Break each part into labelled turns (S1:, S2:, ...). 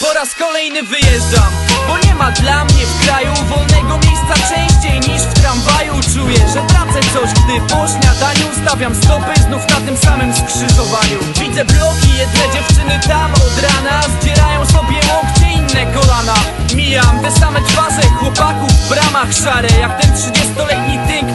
S1: Po raz kolejny wyjeżdżam Bo nie ma dla mnie w kraju Wolnego miejsca częściej niż w tramwaju. Czuję, że tracę coś, gdy po śniadaniu Stawiam stopy znów na tym samym skrzyżowaniu. Widzę bloki, jedne dziewczyny tam od rana Zdzierają sobie łokcie, inne kolana. Mijam te same twarze chłopaków w bramach szare Jak ten 30-letni tynk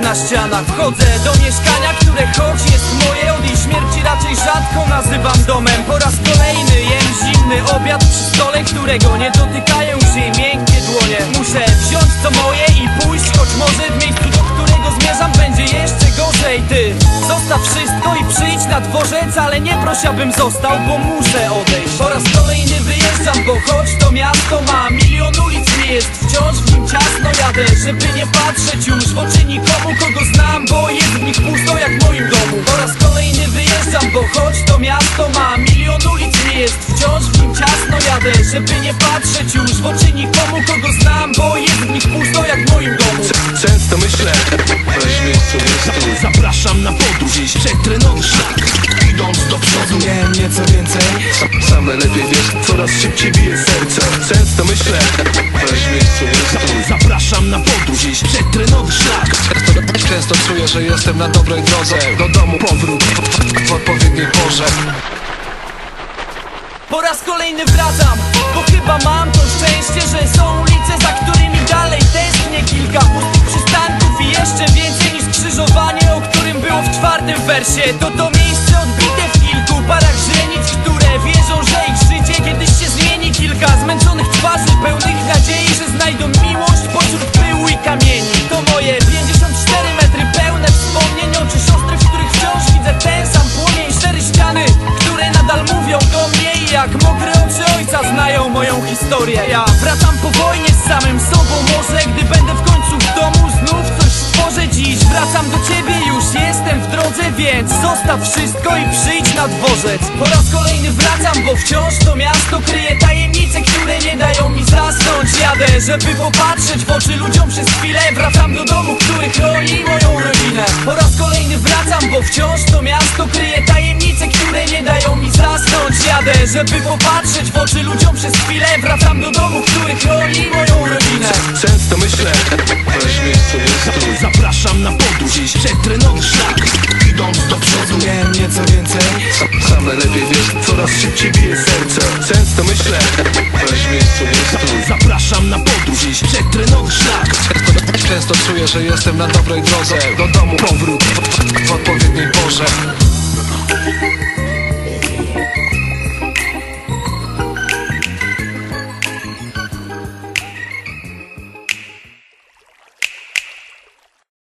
S1: na ścianach. Wchodzę do mieszkania, które choć jest moje Od jej śmierci raczej rzadko nazywam domem. Po raz kolejny jem zimny obiad przy stole Którego nie dotykają już miękkie dłonie. Muszę wziąć co moje i pójść Choć może w miejscu, do którego zmierzam Będzie jeszcze gorzej. Ty zostaw wszystko i przyjdź na dworzec Ale nie proś abym został, bo muszę odejść. Po raz kolejny wyjeżdżam, bo choć to miasto ma Milion ulic jest wciąż w nim ciasno. Jadę, żeby nie patrzeć już w oczy nikomu Kogo znam, bo jest w nich pusto jak w moim domu. Po raz kolejny wyjeżdżam, bo choć to miasto ma Milion ulic mi jest wciąż w nim ciasno. Jadę, żeby nie patrzeć już w oczy nikomu Kogo znam, bo jest w nich pusto jak w moim domu.
S2: Często myślę,
S3: Zapraszam na podróż, przetrenowy szlak. Idąc do przodu.
S2: Miałem nieco więcej najlepiej wiesz, coraz szybciej bije serce. Często myślę, weź jest tu
S3: Zapraszam na podróż, jeść przetrenowy szlak.
S2: Często, często czuję, że jestem na dobrej drodze. Do domu powrót w odpowiedniej porze.
S1: Po raz kolejny wracam, bo chyba mam to szczęście Że są ulice, za którymi dalej tęsknię Kilka pustych przystanków i jeszcze więcej niż skrzyżowanie O którym było w czwartym wersie. To to miejsce odbite w kilku parach źrenic Które Więc zostaw wszystko i przyjdź na dworzec. Po raz kolejny wracam, bo wciąż to miasto kryje tajemnice Które nie dają mi zasnąć. Jadę, żeby popatrzeć w oczy ludziom przez chwilę. Wracam do domu, który chroni moją rodzinę. Po raz kolejny wracam, bo wciąż to miasto kryje tajemnice Które nie dają mi zasnąć. Jadę, żeby popatrzeć w oczy ludziom przez chwilę. Wracam do domu, który chroni moją rodzinę.
S2: Często myślę, weź tu
S3: Zapraszam na podróż, przetrenowy szlak
S2: coraz szybciej bije serce. Często myślę, weź mnie stój
S3: Zapraszam na podróż, dziś przetrenowy szlak.
S2: Często czuję, że jestem na dobrej drodze. Do domu powrót w odpowiedniej porze.